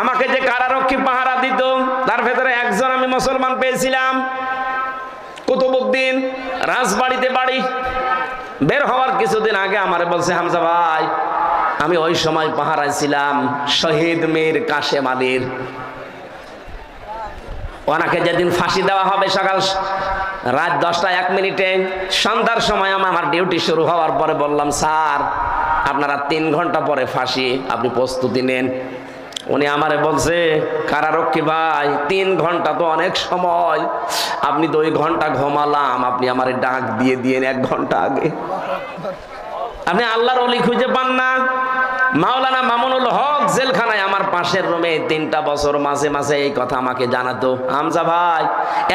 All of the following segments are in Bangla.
আমাকে যে কারারক্ষী পাহারা দিত, তার ভেতরে একজন আমি মুসলমান পেয়েছিলাম। কুতুবুদ্দিন রাজবাড়িতে বাড়ি। বের হওয়ার কিছুদিন আগে আমার বলছে, হামজা ভাই, আমি ওই সময় পাহারায় ছিলাম, শহীদ মীর কাশেম আলীর। ওনাকে যেদিন ফাঁসি দেওয়া হবে সকাল রাত দশটা এক মিনিটে, সন্ধ্যার সময় আমি আমার ডিউটি শুরু হওয়ার পরে বললাম, স্যার, আপনারা তিন ঘণ্টা পরে ফাঁসি, আপনি প্রস্তুতি নেন। উনি আমারে বলছে, কারারক্ষী ভাই, তিন ঘণ্টা তো অনেক সময়। আপনি তো ওই ঘণ্টা ঘুমালাম, আপনি আমারে ডাক দিয়ে দিয়ে এক ঘণ্টা আগে। আপনি আল্লাহর অলি খুঁজে পান না? মাওলানা মামুনুল হক জেলখানায় আমার পাশের রুমে তিনটা বছর মাঝে মাঝে এই কথা আমাকে জানাতো। হামজা ভাই,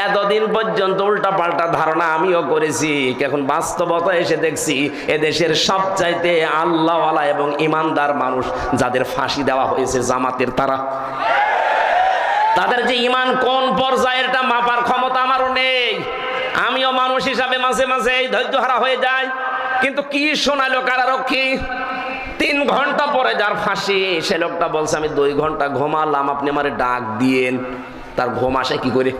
এতদিন পর্যন্ত উল্টা পাল্টা ধারণা আমিও করেছি, এখন বাস্তবতা এসে দেখছি, এদেশের সবচাইতে আল্লাহওয়ালা এবং ইমানদার মানুষ যাদের ফাঁসি দেওয়া হয়েছে জামাতের তারা। তাদের যে ইমান কোন পর্যায়ের এটা মাপার ক্ষমতা আমারও নেই। আমিও মানুষ হিসাবে মাঝে মাঝে এই ধৈর্য হারা হয়ে যায় কিন্তু কি শোনালো কারারক্ষী? তিন ঘণ্টা পরে যার ফাঁসি, সে লোকটা বলছে, আমি দুই ঘণ্টা ঘুমালাম, আপনি আমার ডাক দিয়েন। তার ঘুম আসে কি করে?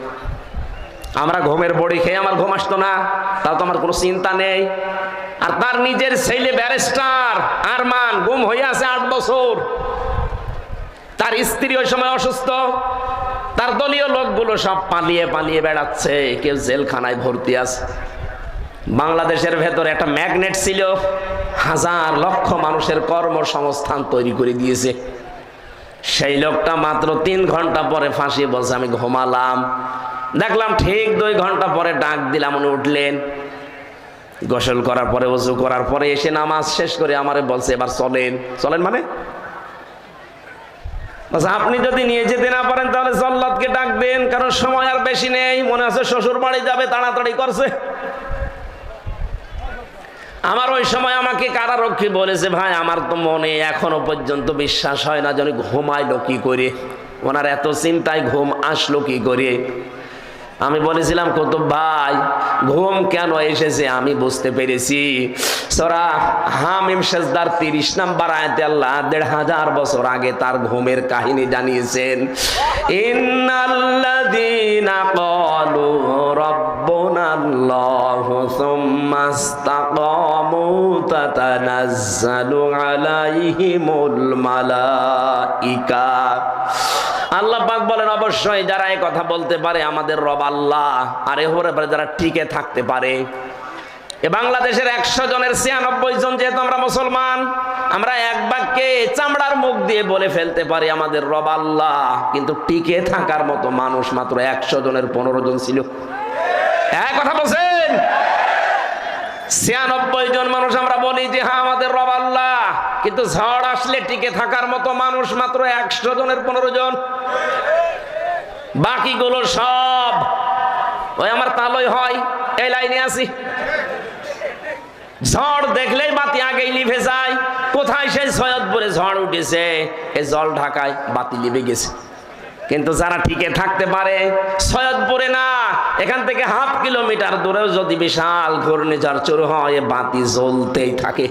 আমরা ঘুমের বড়ি খেয়ে আমার ঘুম আসতো না, তাও তো আমার কোনো চিন্তা নেই। আর তার নিজের ছেলে ব্যারিস্টার আরমান গুম হয়ে আছে আট বছর। তার স্ত্রী ওই সময় অসুস্থ। তার দলীয় লোকগুলো সব পালিয়ে পালিয়ে বেড়াচ্ছে, কেউ জেলখানায় ভর্তি আছে। বাংলাদেশের ভেতরে একটা ম্যাগনেট ছিল। হাজার লক্ষ মানুষের কর্মসংস্থান তৈরি করে দিয়েছে। সেই লোকটা মাত্র তিন ঘণ্টা পরে ফাঁসি বলছে, আমি ঘুমালাম। দেখলাম ঠিক দুই ঘণ্টা পরে ডাক দিলাম, উনি উঠলেন। গোসল করার পরে, উজু করার পরে এসে নামাজ শেষ করে আমারে বলছে, এবার চলেন। চলেন মানে? আপনি যদি নিয়ে যেতে না পারেন, তাহলে জল্লাদকে ডাক দেন কারণ সময় আর বেশি নেই। মনে আছে শ্বশুর বাড়ি যাবে, তাড়াতাড়ি করছে। আমার ওই সময় আমাকে কারারক্ষী বলেছে, ভাই, আমার তো মনে এখনও পর্যন্ত বিশ্বাস হয় না যেন ঘুমাইলো কি করে। ওনার এত চিন্তায় ঘুম আসলো কি করে? আমি বলেছিলাম কত ভাই, ঘুম কেন এসেছে? আমি বুঝতে পেরেছি। সরা হামিম শেষদার তিরিশ নাম্বার আয়াতে আল্লাহ দেড় হাজার বছর আগে তার ঘুমের কাহিনী জানিয়েছেন, ইন্নাল্লাযীনা ক্বালু রাব্বুনাল্লাহু সুম্মা ইসতাকামু তাতানাজ্জালু আলাইহিমুল মালাইকা আল্লাহ পাক বলেন, অবশ্যই যারা এই কথা বলতে পারে আমাদের রব আল্লাহ, আর এ হরে পারে যারা টিকে থাকতে পারে। এ বাংলাদেশের একশো জনের ছিয়ানব্বই জন যেহেতু আমরা মুসলমান, আমরা এক বাক্যে চামড়ার মুখ দিয়ে বলে ফেলতে পারি আমাদের রব আল্লাহ। কিন্তু টিকে থাকার মতো মানুষ মাত্র একশো জনের পনেরো জন ছিল। এক কথা বলছেন? ছিয়ানব্বই জন মানুষ আমরা বলি যে হ্যাঁ আমাদের রব আল্লাহ। কিন্তু ঝড় আসলে টিকে থাকার মতো মানুষ মাত্র একশো জনের পনেরো জন। বাকিগুলো সব, ওই আমার তালই হয়, এই লাইনে আছি। ঝড় দেখলেই বাতি আগেই লিভে যায়। কোথায় সেই সৈয়দপুরে ঝড় উঠেছে? এই জল ঢাকায় বাতি লিভে গেছে। কিন্তু যারা টিকে থাকতে পারে, সৈয়দপুরে না। এখান থেকে হাফ কিলোমিটার দূরেও যদি বিশাল ঘূর্ণিঝড় শুরু হয় বাতি জ্বলতেই থাকে।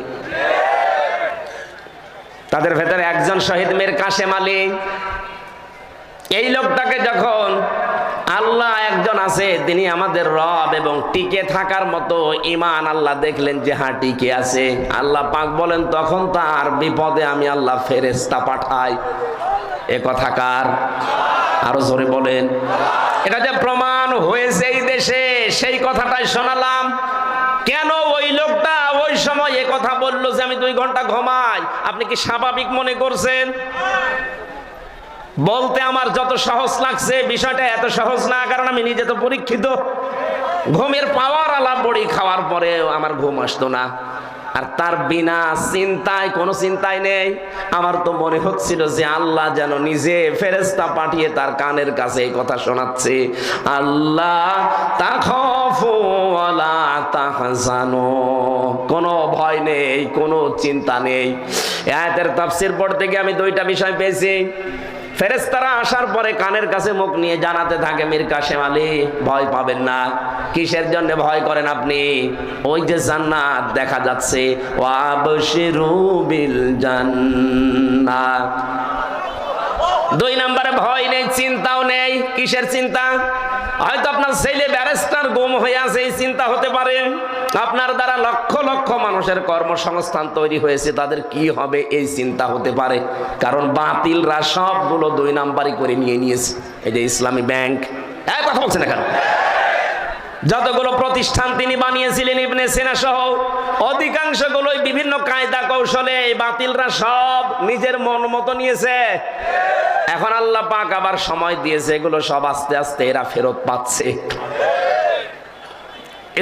তাদের ভেতরে একজন শহীদ মেয়ের কাশেম আলী। এই লোকটাকে যখন আল্লাহ একজন আছে, তিনি আমাদের রব এবং টিকে থাকার মতো ইমান আল্লাহ দেখলেন যে হ্যাঁ টিকে আছে। আল্লাহ পাক বলেন, তখন তার বিপদে আমি আল্লাহ ফেরেস্তা পাঠাই। এ কথাকার আরও জোরে বলেন। এটা যে প্রমাণ হয়েছে এই দেশে, সেই কথাটাই শোনালাম। কেন ওই লোকটা ওই সময় এ কথা বলল যে আমি দুই ঘণ্টা ঘুমাই? আপনি কি স্বাভাবিক মনে করছেন? বলতে আমার যত সহজ লাগছে, বিষয়টা এত সহজ না, কারণ আমি নিজে তো পরীক্ষিত। ঘুমের পাওয়ার আলাপ বড়ি খাওয়ার পরে আমার ঘুম আসতো না। আর তার বিনা চিন্তায় কোনো চিন্তায় নেই। আমার তো মনে হচ্ছিল যে আল্লাহ যেন নিজে ফেরেস্তা পাঠিয়ে তার কানের কাছে এই কথা শোনাচ্ছে। আল্লাহ তাহজানু। কোনো ভয় নেই, কোনো চিন্তা নেই। এই আয়াতের তাফসীর পড়তে গিয়ে আমি দুইটা বিষয় পেয়েছি। ফেরেস্তারা আসার পরে কানের কাছে মুখ নিয়ে জানাতে থাকে, মীর কাশেম আলী, ভয় পাবেন না। কিসের জন্য ভয় করেন আপনি? ওই যে জান্নাত দেখা যাচ্ছে। দুই নম্বরে ভয় নেই, চিন্তাও নেই। কিসের চিন্তা? হয়তো আপনার ছেলে ব্যারিস্টার গুম হয়ে আছে, এই চিন্তা হতে পারে। আপনার দ্বারা লক্ষ লক্ষ মানুষের কর্মসংস্থান তৈরি হয়েছে, তাদের কি হবে এই চিন্তা হতে পারে? কারণ বাতিলরা সবগুলো দুই নাম্বারই করে নিয়ে নিয়েছে। এই যে ইসলামী ব্যাংক এক কথা বলছে না কেন? যতগুলো প্রতিষ্ঠান তিনি বানিয়েছিলেন, ইবনে সেনা সহ, অধিকাংশগুলোই বিভিন্ন কায়দা কৌশলে এই বাতিলরা সব নিজের মন মতো নিয়েছে। এখন আল্লাহ পাক আবার সময় দিয়েছে, এগুলো সব আস্তে আস্তে এরা ফেরত পাচ্ছে।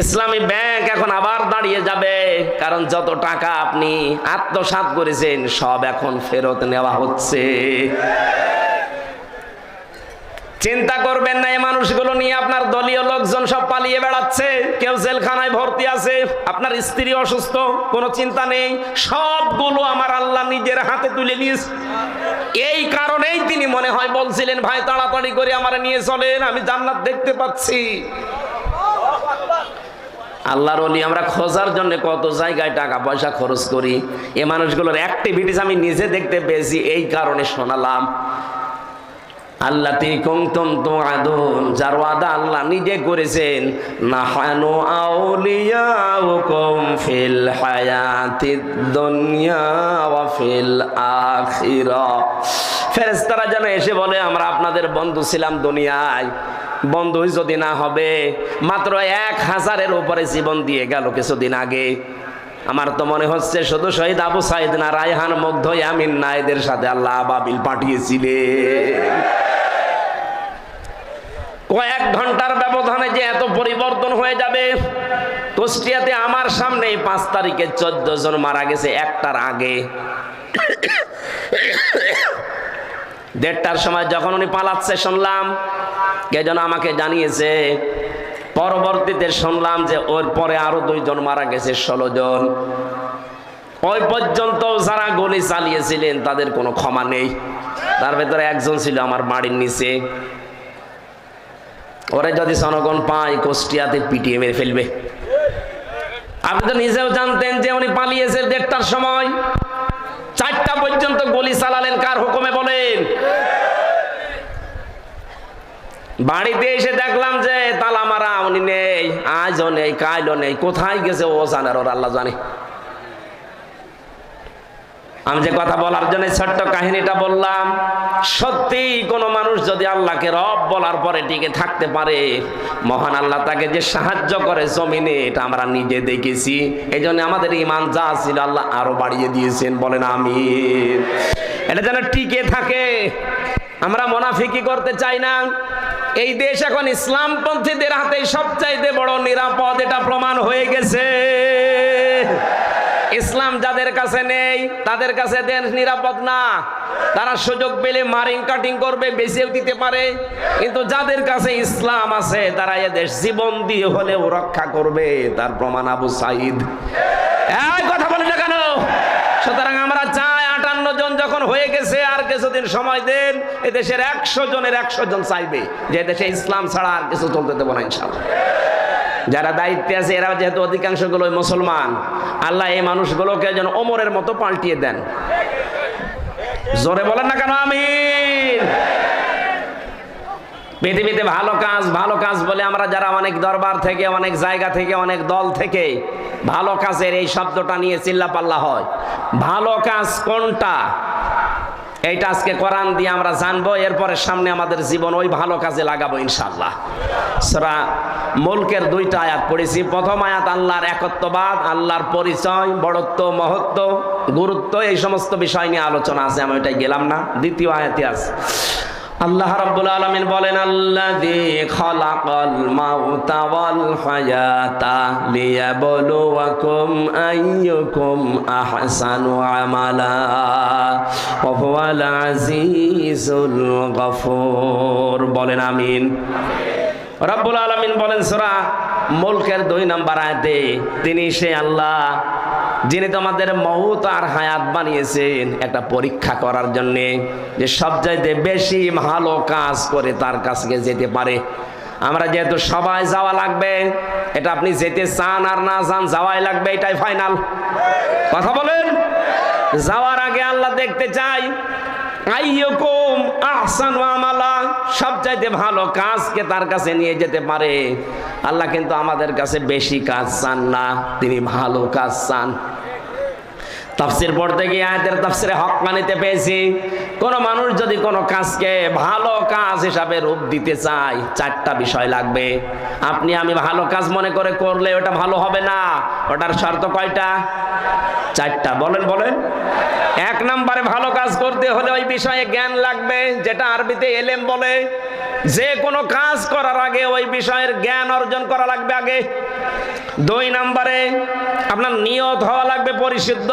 ইসলামী ব্যাংক এখন আবার দাঁড়িয়ে যাবে। কারণ যত টাকা আপনি আত্মসাৎ করেছেন, সব এখন ফেরত নেওয়া হচ্ছে। চিন্তা করবেন না, এই মানুষগুলো নিয়ে আপনার দলীয় লোকজন সব পালিয়ে বেড়াচ্ছে। কেউ জেলখানায় ভর্তি আছে, আপনার স্ত্রী অসুস্থ, কোনো চিন্তা নেই। সবগুলো আমার আল্লাহ নিজের হাতে তুলে নিয়েছে এই কারণেই তিনি মনে হয় বলছিলেন, ভাই, তাড়াতাড়ি করে আমার নিয়ে চলেন, আমি জান্নাত দেখতে পাচ্ছি। আল্লাহর অলি আমরা খোঁজার জন্য কত জায়গায় টাকা পয়সা খরচ করি। এ মানুষগুলোর অ্যাক্টিভিটিস আমি নিজে দেখতে পেয়েছি, এই কারণে শোনালাম। আল্লাহ আল্লাতি কুমতুম তুআদুন, যার ওয়াদা আল্লাহ নিজে করেছেন। নাহানু আউলিয়াউকুম ফিল হায়াতিদ দুনিয়া ওয়া ফিল আখিরা। যেন এসে বলে, আমরা আপনাদের বন্ধু ছিলাম দুনিয়ায়। বন্ধুই যদি না হবে, মাত্র এক হাজারের উপরে জীবন দিয়ে গেল কিছুদিন আগে। আমার তো মনে হচ্ছে শুধু শহীদ আবু সাইদ না, রায়হান, মুগ্ধ আমিন না এদের সাথে আল্লাহ আবাবিল পাঠিয়েছিলে। কয়েক ঘণ্টার ব্যবধানে যে এত পরিবর্তন হয়ে যাবে, কুষ্টিয়াতে আমার সামনে পাঁচ তারিখে চোদ্দ জন মারা গেছে, একটার আগে। দেড়টার সময় যখন উনি পালাচ্ছে, শুনলাম, কে যেন আমাকে জানিয়েছে, পরবর্তীতে শুনলাম যে ওর পরে আরও দুইজন মারা গেছে, ষোলো জন। ওই পর্যন্ত যারা গুলি চালিয়েছিলেন, তাদের কোনো ক্ষমা নেই। তার ভেতরে একজন ছিল আমার বাড়ির নিচে। ওরে যদি জনগণ পায়, কুষ্টিয়াতে পিটিয়ে মেরে ফেলবে। আপনি তো নিজেও জানতেন যে উনি পালিয়েছে দেড়টার সময়। চারটা পর্যন্ত গুলি চালালেন, কার হুকুমে বলেন? বাড়িতে এসে দেখলাম যে তালা মারা, উনি নেই, আজও নেই কাইলও নেই, কোথায় গেছে ও জানার ওর আল্লাহ জানে। আমি যে কথা বলার জন্য ছোট্ট কাহিনীটা বললাম সত্যি কোন মানুষ যদি আল্লাহকে রব বলার পরে টিকে থাকতে পারে, মহান আল্লাহ তাকে যে সাহায্য করে জমিনে, এটা আমরা নিজে দেখেছি। এই জন্য আমাদের ইমান যা ছিল আল্লাহ আরও বাড়িয়ে দিয়েছেন, বলেন আমি এটা যেন টিকে থাকে, আমরা মোনাফিকি করতে চাই না। এই দেশ এখন ইসলামপন্থীদের হাতে সবচাইতে বড় নিরাপদ, এটা প্রমাণ হয়ে গেছে। ইসলাম যাদের কাছে নেই, তাদের কাছে দেশ নিরাপদ না। তারা সুযোগ পেলে মারিং কাটিং করবে, বেঁচেও দিতে পারে। কিন্তু যাদের কাছে ইসলাম আছে, তারা এদেশ জীবন দিয়ে হলেও রক্ষা করবে, তার প্রমাণ আবু সাইদ। কথা বলি না কেন? সুতরাং আমরা চাই আটান্ন জন যখন হয়ে গেছে, আর কিছুদিন সময় দেন, এদেশের একশো জনের একশো জন চাইবে যে দেশে ইসলাম ছাড়া আর কিছু চলতে দেবো না ইনশাল্লাহ যারা দায়িত্বে আছে, এরা যেহেতু অধিকাংশগুলো মুসলমান, আল্লাহ এই মানুষগুলোকে যেন ওমরের মতো পাল্টিয়ে দেন। জোরে বলেন না কেন? আমিন। পৃথিবীতে ভালো কাজ ভালো কাজ বলে আমরা যারা অনেক দরবার থেকে, অনেক জায়গা থেকে, অনেক দল থেকে ভালো কাজের এই শব্দটা নিয়ে চিল্লাপাল্লা হয়। ভালো কাজ কোনটা? এইটা আজকে কোরআন দিয়ে আমরা জানব, এরপরে সামনে আমাদের জীবন ওই ভালো কাজে লাগাবো ইনশাল্লাহ সরা মুলকের দুইটা আয়াত পড়েছি। প্রথম আয়াত, আল্লাহর একত্ববাদ, আল্লাহর পরিচয়, বড়ত্ব, মহত্ব, গুরুত্ব, এই সমস্ত বিষয় নিয়ে আলোচনা আছে, আমি ওইটাই গেলাম না। দ্বিতীয় আয়াতে আছে। আল্লাহ রাব্বুল আলামিন বলেন, আল্লাযী খালাকাল মাউতা ওয়াল হায়াতা লিয়াবলুয়াকুম আইয়ুকুম আহসানু আমালা ওয়া হুয়াল আজিজুল গফুর। বলেন, আমিন। রব্বুল আলামিন বলেন, সূরা মুলকের দুই নাম্বার আয়াতে তিনি সে আল্লাহ যিনি তোমাদের মহুত আর হায়াত বানিয়েছেন, একটা পরীক্ষা করার জন্যে যে সব চাইতে বেশি ভালো কাজ করে তার কাছে যেতে পারে। আমরা যেহেতু সবাই যাওয়া লাগবে, এটা আপনি যেতে চান আর না চান, যাওয়াই লাগবে, এটাই ফাইনাল কথা বলেন? যাওয়ার আগে আল্লাহ দেখতে চাই আহসানু আমালা সবচাইতে ভালো কাজকে তার কাছে নিয়ে যেতে পারে। আল্লাহ কিন্তু আমাদের কাছে বেশি কাজ চান না, তিনি ভালো কাজ চান। তাফসির পড়তে গিয়ে আয়াতের তাফসিরে হক মানিতে পেয়েছি। কোন মানুষ যদি কোনো কাজকে ভালো কাজ হিসাবে রূপ দিতে চায়, চারটা বিষয় লাগবে। আপনি আমি ভালো কাজ মনে করে করলে ওটা ভালো হবে না, ওটার শর্ত কয়টা? চারটা। বলেন বলেন। এক নম্বরে ভালো কাজ করতে হলে ওই বিষয়ে জ্ঞান লাগবে, যেটা আরবিতে এলেম বলে। যে কোনো কাজ করার আগে ওই বিষয়ের জ্ঞান অর্জন করা লাগবে আগে। দুই নম্বরে আপনার নিয়ত হওয়া লাগবে পরিশুদ্ধ।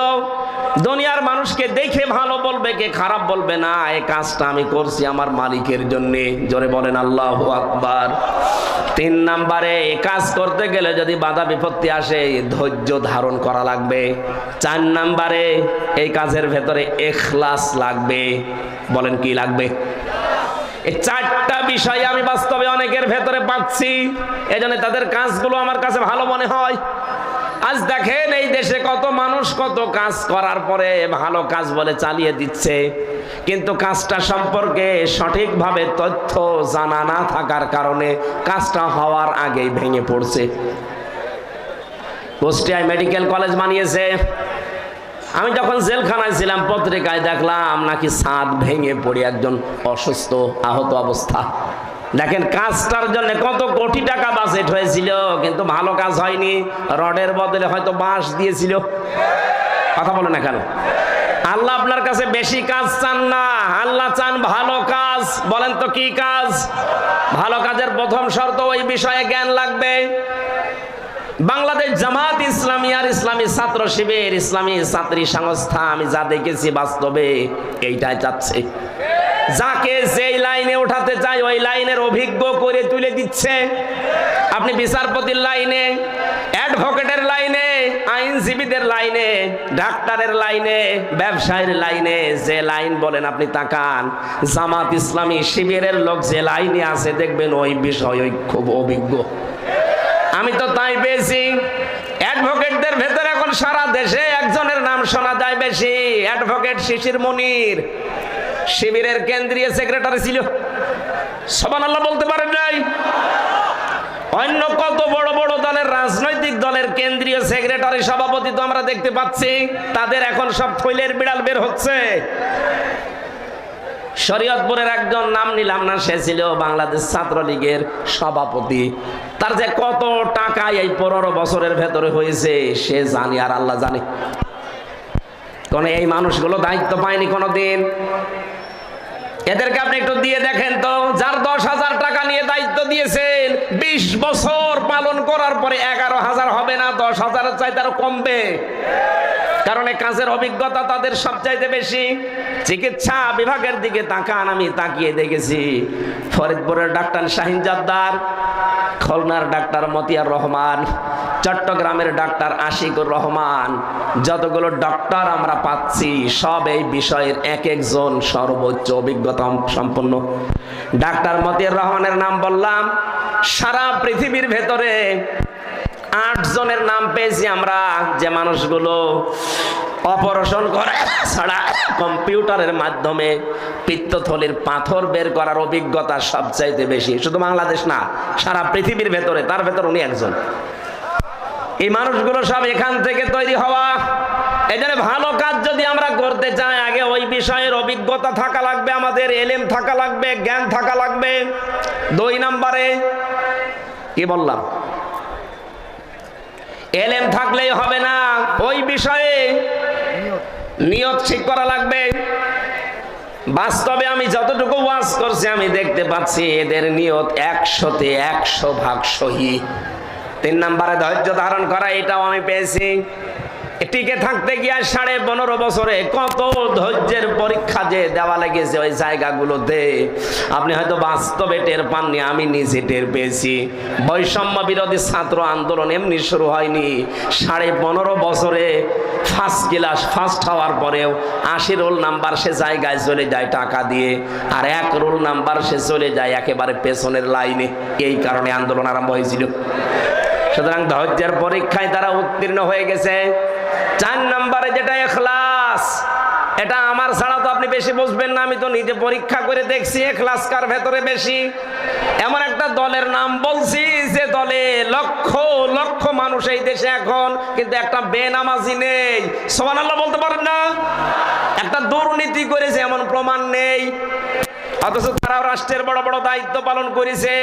দুনিয়ার মানুষকে দেখে ভালো বলবে, কে খারাপ বলবে না। এই কাজটা আমি করছি আমার মালিকের জন্য। জোরে বলেন, আল্লাহ আকবার। তিন নম্বরে এই কাজ করতে গেলে যদি বাধা বিপত্তি আসে, ধৈর্য ধারণ করা লাগবে। চার নম্বরে, এই কাজের ভেতরে এখলাস লাগবে। বলেন কি লাগবে? চারটা বিষয় আমি বাস্তবে অনেকের ভেতরে পাচ্ছি। এজন্য তাদের কাজগুলো আমার কাছে ভালো মনে হয়। আজ দেখেন এই দেশে কত মানুষ কত কাজ করার পরে ভালো কাজ বলে চালিয়ে দিচ্ছে। কিন্তু কাজটা সম্পর্কে সঠিকভাবে তথ্য জানা না থাকার কারণে কাজটা হওয়ার আগেই ভেঙে পড়ছে। কুষ্টিয়ায় মেডিকেল কলেজ বানিয়েছে। আমি যখন জেলখানায় ছিলাম, পত্রিকায় দেখলাম নাকি ছাদ ভেঙে পড়ে একজন অসুস্থ আহত অবস্থা। দেখেন, কাজটার জন্য কত কোটি টাকা বাজেট হয়েছিল, কিন্তু ভালো কাজ হয়নি। রডের বদলে হয়তো বাঁশ দিয়েছিল। কথা বলে না কেন? আল্লাহ আপনার কাছে বেশি কাজ চান না। আল্লাহ চান ভালো কাজ। বলেন তো কি কাজ? ভালো কাজের প্রথম শর্ত ওই বিষয়ে জ্ঞান লাগবে। বাংলাদেশ জামাত ইসলামী আর ইসলামী ছাত্র শিবির, ইসলামী ছাত্রী সংস্থা, আমি যা দেখেছি বাস্তবে এইটাই চাচ্ছে। যাকে যেই লাইনে ওঠাতে চাই ওই লাইনের অভিজ্ঞ করে তুলে দিচ্ছে। আপনি বিচারপতির লাইনে, অ্যাডভোকেটের লাইনে, আইনজীবীদের লাইনে, ডাক্তারের লাইনে, ব্যবসায়ীর লাইনে, যে লাইন বলেন আপনি তাকান, জামাত ইসলামী শিবিরের লোক যে লাইনে আছে, দেখবেন ওই বিষয় ওই খুব অভিজ্ঞ। আমি তো তাই পেয়েছি। অ্যাডভোকেটদের ভেতরে এখন সারা দেশে একজনের নাম শোনা যায় বেশি। অ্যাডভোকেট শিশির মনির। শিবিরের কেন্দ্রীয় সেক্রেটারি ছিল। সবান আল্লাহ বলতে পারেন নাই। অন্য কত বড় বড় দলের রাজনৈতিক দলের কেন্দ্রীয় সেক্রেটারি সভাপতি তো আমরা দেখতে পাচ্ছি। তাদের এখন সব থৈলের বিড়াল বের হচ্ছে। শরীয়তপুরের একজন নাম নিলাম না, সে ছিল বাংলাদেশ ছাত্রলীগের সভাপতি। তার যে কত টাকা এই পনেরো বছরের ভেতরে হয়েছে, সে জানি আর আল্লাহ জানে। কোন এই মানুষগুলো দায়িত্ব পায়নি কোনো দিন এদেরকে আপনি একটু দিয়ে দেখেন তো, যার দশ হাজার টাকা নিয়ে দায়িত্ব দিয়েছেন, বিশ বছর পালন করার পরে এগারো হাজার হবে না, দশ হাজারের চাইতে আরও কমবে। কারণ এই কাজের অভিজ্ঞতা তাদের সবচাইতে বেশি। চিকিৎসা বিভাগের দিকে তাকান, আমি তাকিয়ে দেখেছি। ফরিদপুরের ডাক্তার শাহিন জাদ্দার খুলনার ডাক্তার মতিয়ার রহমান, চট্টগ্রামের ডাক্তার আশিকুর রহমান, যতগুলো ডক্টর আমরা পাচ্ছি, সব এই বিষয়ের এক একজন সর্বোচ্চ অভিজ্ঞতা সম্পন্ন। ডাক্তার মতিয়ার রহমানের নাম বললাম, সারা পৃথিবীর ভেতরে আট জনের নাম পেয়েছি আমরা, যে মানুষগুলো অপারেশন করে। ছাড়া কম্পিউটারের মাধ্যমে পিত্তথলির পাথর বের করার অভিজ্ঞতা সবচাইতে বেশি। শুধু বাংলাদেশ না, সারা পৃথিবীর ভেতরে, তার ভেতর উনি একজন। এই মানুষগুলো সব এখান থেকে তৈরি হওয়া। জন্য ভালো কাজ যদি আমরা করতে চাই, আগে ওই বিষয়ের অভিজ্ঞতা থাকা লাগবে, আমাদের এলেম থাকা লাগবে, জ্ঞান থাকা লাগবে। দুই নম্বরে, কি বললাম? এলেম থাকলেই হবে না। ওই বিষয়ে নিয়ত ঠিক করা লাগবে। বাস্তবে আমি যতটুকু ওয়াজ করছি, আমি দেখতে পাচ্ছি এদের নিয়ত একশোতে একশো ভাগ সহি। তিন নম্বরে ধৈর্য ধারণ করা, এটাও আমি পেয়েছি। টিকে থাকতে গিয়ে সাড়ে পনেরো বছরে কত ধৈর্যের পরীক্ষা যে দেওয়া লেগেছে ওই জায়গাগুলোতে। আপনি হয়তো বাস্তবে টের পাননি, আমি নিজে টের পেয়েছি। বৈষম্য বিরোধী ছাত্র আন্দোলন এমনি শুরু হয়নি। সাড়ে পনেরো বছরে ফার্স্ট ক্লাস ফার্স্ট হওয়ার পরেও আশি রোল নাম্বার সে জায়গায় চলে যায় টাকা দিয়ে, আর এক রোল নাম্বার সে চলে যায় একেবারে পেছনের লাইনে। এই কারণে আন্দোলন আরম্ভ হয়েছিল। সুতরাং ধৈর্যের পরীক্ষায় তারা উত্তীর্ণ হয়ে গেছে। চার নম্বরে যেটা এখলাস, এটা আমার ছাড়া তো আপনি বেশি বুঝবেন না, আমি তো নিজে পরীক্ষা করে দেখছি ক্লাসকার ভেতরে বেশি। এমন একটা দলের নাম বলছি যে দলে লক্ষ লক্ষ মানুষ এই দেশে এখন, কিন্তু একটা বেনামাজি নেই। সোমান আল্লাহ বলতে পারেন না? একটা দুর্নীতি করেছে, এমন প্রমাণ নেই। অথচ তারাও রাষ্ট্রের বড় বড় দায়িত্ব পালন করেছে।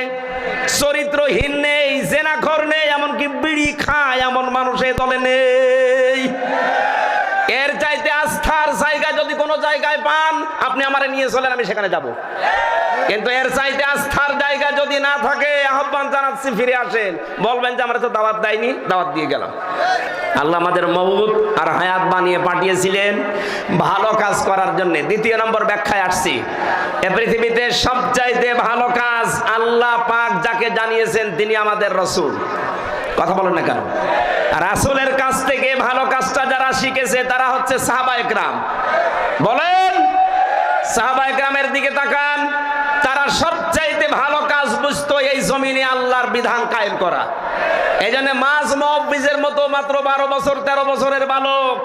চরিত্রহীন নেই জেনাখর নেই, এমনকি বিড়ি খায় এমন মানুষ এই দলে নেই। এর চাইতে আস্থার জায়গা যদি কোনো জায়গায় পান, আপনি আমারে নিয়ে চলেন, আমি সেখানে যাব। কিন্তু এর চাইতে আস্থার জায়গা যদি না থাকে, আহ্বান জানাচ্ছি, ফিরে আসেন। বলবেন যে আমরা তো দাওয়াত দেয়নি, দাওয়াত দিয়ে গেলাম। আল্লাহ আমাদের মৌত আর হায়াত বানিয়ে পাঠিয়েছিলেন ভালো কাজ করার জন্য। দ্বিতীয় নম্বর ব্যাখ্যায় আসছি। এ পৃথিবীতে সবচাইতে ভালো কাজ আল্লাহ পাক যাকে জানিয়েছেন, তিনি আমাদের রসুল। কথা বলেন না কেন? রাসুলের কাছ থেকে ভালো কাজটা যারা শিখেছে, তারা হচ্ছে সাহাবা একরাম। বলেন, সাহাবা একরামের দিকে তাকান, তারা সবচাইতে ভালো কাজ বুঝতো এই জমিনে আল্লাহর বিধান কায়েম করা। এই জন্য মাঝ মহবিজের মতো মাত্র বারো বছর, তেরো বছরের বালক।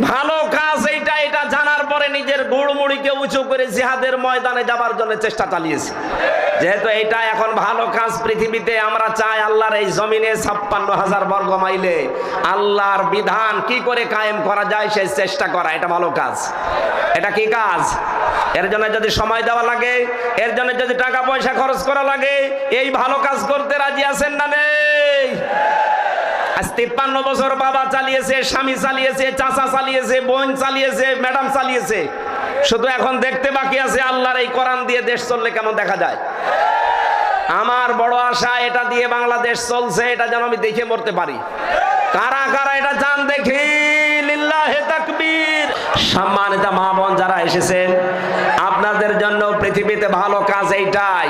ভালো কাজ এইটা, এটা জানার পরে নিজের গুড়মুড়িকে উঁচু করে জিহাদের ময়দানে যাবার জন্য চেষ্টা চালিয়েছে। যেহেতু এটা এখন ভালো কাজ পৃথিবীতে, আমরা চাই আল্লাহর এই জমিনে ছাপ্পান্ন হাজার বর্গ মাইলে আল্লাহর বিধান কি করে কায়েম করা যায় সেই চেষ্টা করা, এটা ভালো কাজ। এটা কি কাজ? এর জন্য যদি সময় দেওয়া লাগে, এর জন্য যদি টাকা পয়সা খরচ করা লাগে, এই ভালো কাজ করতে রাজি আছেন না নেই? আজ তিপ্পান্ন বছর বাবা চালিয়েছে, স্বামী চালিয়েছে, চাচা চালিয়েছে, বোন চালিয়েছে, ম্যাডাম চালিয়েছে। শুধু এখন দেখতে বাকি আছে আল্লাহর এই কোরআন দিয়ে দেশ চললে কেমন দেখা যায়? আমার বড় আশা, এটা দিয়ে বাংলাদেশ চলছে, এটা যেন আমি দেখে মরতে পারি। কারা কারা এটা জান দেখি? সম্মানিত মা বোন যারা এসেছেন, আপনাদের জন্য পৃথিবীতে ভালো কাজ এইটাই।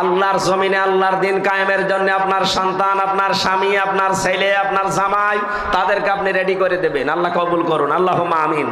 আল্লাহর জমিনে আল্লাহর দিন কায়েমের জন্য আপনার সন্তান, আপনার স্বামী, আপনার ছেলে, আপনার জামাই তাদেরকে আপনি রেডি করে দেবেন। আল্লাহ কবুল করুন। আল্লাহ আমিন।